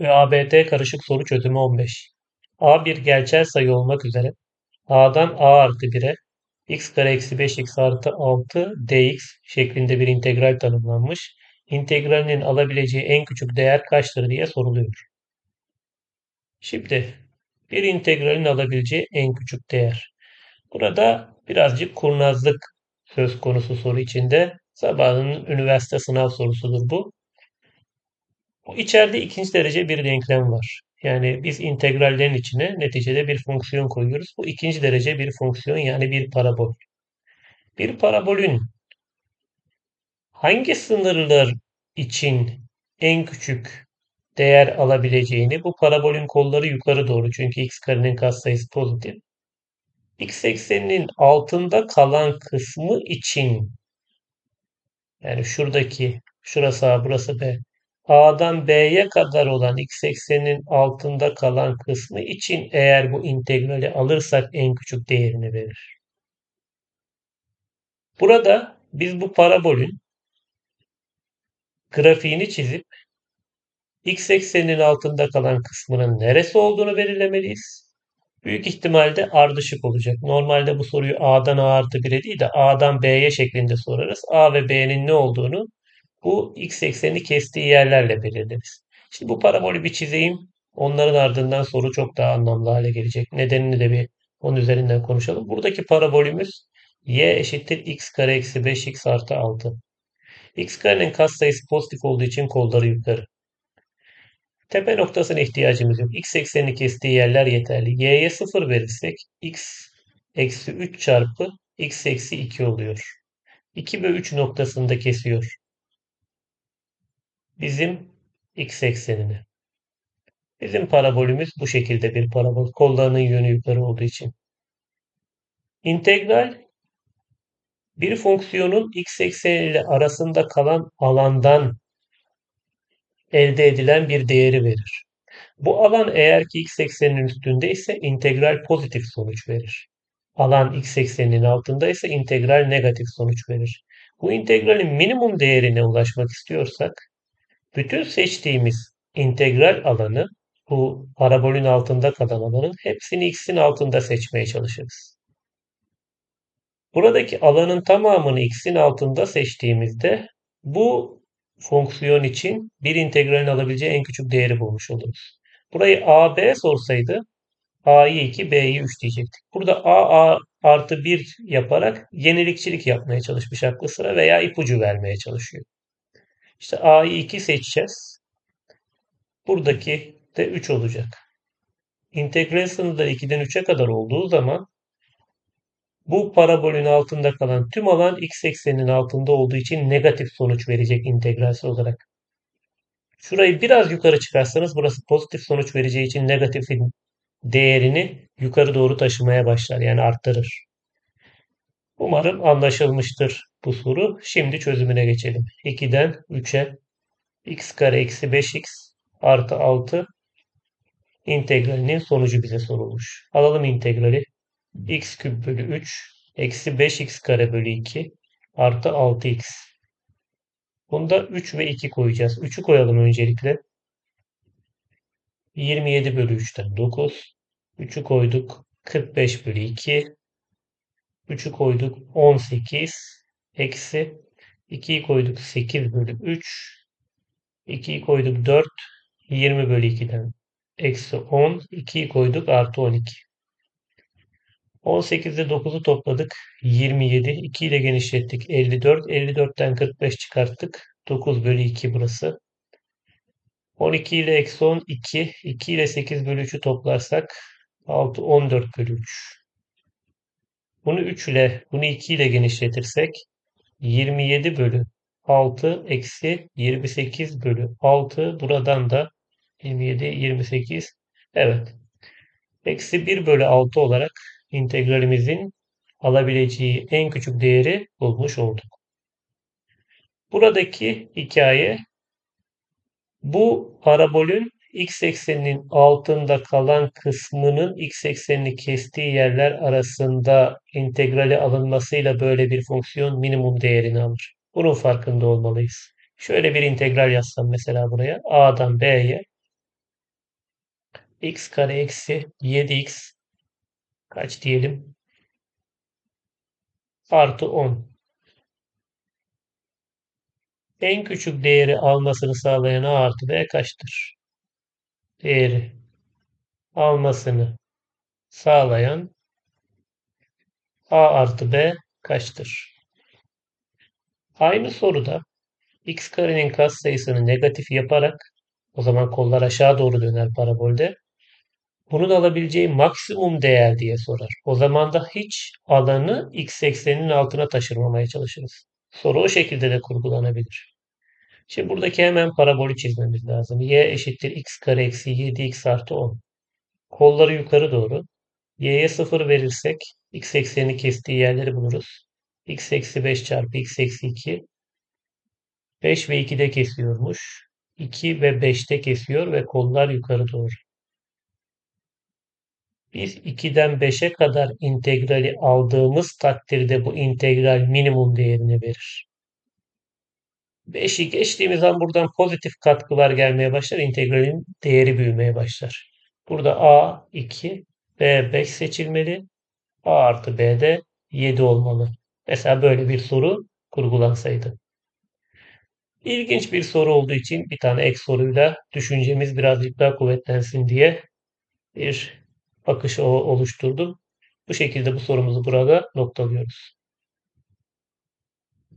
ve ABT karışık soru çözümü 15. A bir gerçel sayı olmak üzere A'dan A artı 1'e x kare eksi 5x artı 6 dx şeklinde bir integral tanımlanmış. İntegralinin alabileceği en küçük değer kaçtır diye soruluyor. Şimdi bir integralin alabileceği en küçük değer. Burada birazcık kurnazlık söz konusu soru içinde. Sabahın üniversite sınav sorusudur bu. İçeride ikinci derece bir denklem var. Yani biz integrallerin içine neticede bir fonksiyon koyuyoruz. Bu ikinci derece bir fonksiyon yani bir parabol. Bir parabolün hangi sınırlar için en küçük değer alabileceğini bu parabolün kolları yukarı doğru çünkü x karenin katsayısı pozitif. x ekseninin altında kalan kısmı için yani şuradaki şurası A burası B A'dan B'ye kadar olan x ekseninin altında kalan kısmı için eğer bu integrali alırsak en küçük değerini verir. Burada biz bu parabolün grafiğini çizip x ekseninin altında kalan kısmının neresi olduğunu belirlemeliyiz. Büyük ihtimalle ardışık olacak. Normalde bu soruyu A'dan A artı 1'e değil de A'dan B'ye şeklinde sorarız. A ve B'nin ne olduğunu bu x eksenini kestiği yerlerle belirleriz. Şimdi bu parabolü bir çizeyim. Onların ardından soru çok daha anlamlı hale gelecek. Nedenini de bir onun üzerinden konuşalım. Buradaki parabolümüz y eşittir x kare eksi 5x artı 6. x karenin katsayısı pozitif olduğu için kolları yukarı. Tepe noktasına ihtiyacımız yok. X eksenini kestiği yerler yeterli. Y'ye 0 verirsek x eksi 3 çarpı x eksi 2 oluyor. 2 ve 3 noktasında kesiyor bizim x eksenini. Bizim parabolümüz bu şekilde bir parabol. Kollarının yönü yukarı olduğu için. İntegral bir fonksiyonun x ekseni ile arasında kalan alandan elde edilen bir değeri verir. Bu alan eğer ki x ekseninin üstünde ise integral pozitif sonuç verir. Alan x ekseninin altında ise integral negatif sonuç verir. Bu integralin minimum değerine ulaşmak istiyorsak bütün seçtiğimiz integral alanı bu parabolün altında kalan alanın hepsini x'in altında seçmeye çalışırız. Buradaki alanın tamamını x'in altında seçtiğimizde bu fonksiyon için bir integralin alabileceği en küçük değeri bulmuş oluruz. Burayı a, b sorsaydı a'yı 2, b'yi 3 diyecektik. Burada a, a artı 1 yaparak yenilikçilik yapmaya çalışmış aklı sıra veya ipucu vermeye çalışıyor. İşte A'yı 2 seçeceğiz. Buradaki de 3 olacak. İntegral sınırları 2'den 3'e kadar olduğu zaman bu parabolün altında kalan tüm alan x ekseninin altında olduğu için negatif sonuç verecek integralsi olarak. Şurayı biraz yukarı çıkarsanız burası pozitif sonuç vereceği için negatifin değerini yukarı doğru taşımaya başlar. Yani arttırır. Umarım anlaşılmıştır bu soru. Şimdi çözümüne geçelim. 2'den 3'e x kare eksi 5x artı 6 integralinin sonucu bize sorulmuş. Alalım integrali. x küp bölü 3 eksi 5x kare bölü 2 artı 6x. Bunda 3 ve 2 koyacağız. 3'ü koyalım öncelikle. 27 bölü 3'ten 9. 3'ü koyduk. 45 bölü 2 3'ü koyduk 18 eksi 2'yi koyduk 8 bölü 3 2'yi koyduk 4 20 bölü 2'den eksi 10 2'yi koyduk artı 12 18'de 9'u topladık 27 2 ile genişlettik 54 54'ten 45 çıkarttık 9 bölü 2 burası. 12 ile eksi 10 2 2 ile 8 bölü 3'ü toplarsak 6 14 bölü 3 bunu 3 ile, bunu 2 ile genişletirsek 27 bölü 6 eksi 28 bölü 6 buradan da 27, 28 evet. Eksi 1 bölü 6 olarak integralimizin alabileceği en küçük değeri bulmuş olduk. Buradaki hikaye bu parabolün x ekseninin altında kalan kısmının x eksenini kestiği yerler arasında integrali alınmasıyla böyle bir fonksiyon minimum değerini alır. Bunun farkında olmalıyız. Şöyle bir integral yazsam mesela buraya a'dan b'ye x kare eksi 7x kaç diyelim? Artı 10. En küçük değeri almasını sağlayan a artı b kaçtır? Değeri almasını sağlayan a artı b kaçtır? Aynı soruda x karenin katsayısını negatif yaparak o zaman kollar aşağı doğru döner parabolde. Bunun alabileceği maksimum değer diye sorar. O zaman da hiç alanı x ekseninin altına taşırmamaya çalışırız. Soru o şekilde de kurgulanabilir. Şimdi buradaki hemen parabolü çizmemiz lazım. y eşittir x kare eksi 7x artı 10. Kolları yukarı doğru. y'ye 0 verirsek x eksenini kestiği yerleri buluruz. x eksi 5 çarpı x eksi 2 5 ve 2'de kesiyormuş. 2 ve 5'te kesiyor ve kollar yukarı doğru. Biz 2'den 5'e kadar integrali aldığımız takdirde bu integral minimum değerini verir. 5'i geçtiğimiz an buradan pozitif katkılar gelmeye başlar. İntegralin değeri büyümeye başlar. Burada A 2, B 5 seçilmeli. A artı B de 7 olmalı. Mesela böyle bir soru kurgulansaydı. İlginç bir soru olduğu için bir tane ek soruyla düşüncemiz birazcık daha kuvvetlensin diye bir bakış oluşturdum. Bu şekilde bu sorumuzu burada noktalıyoruz.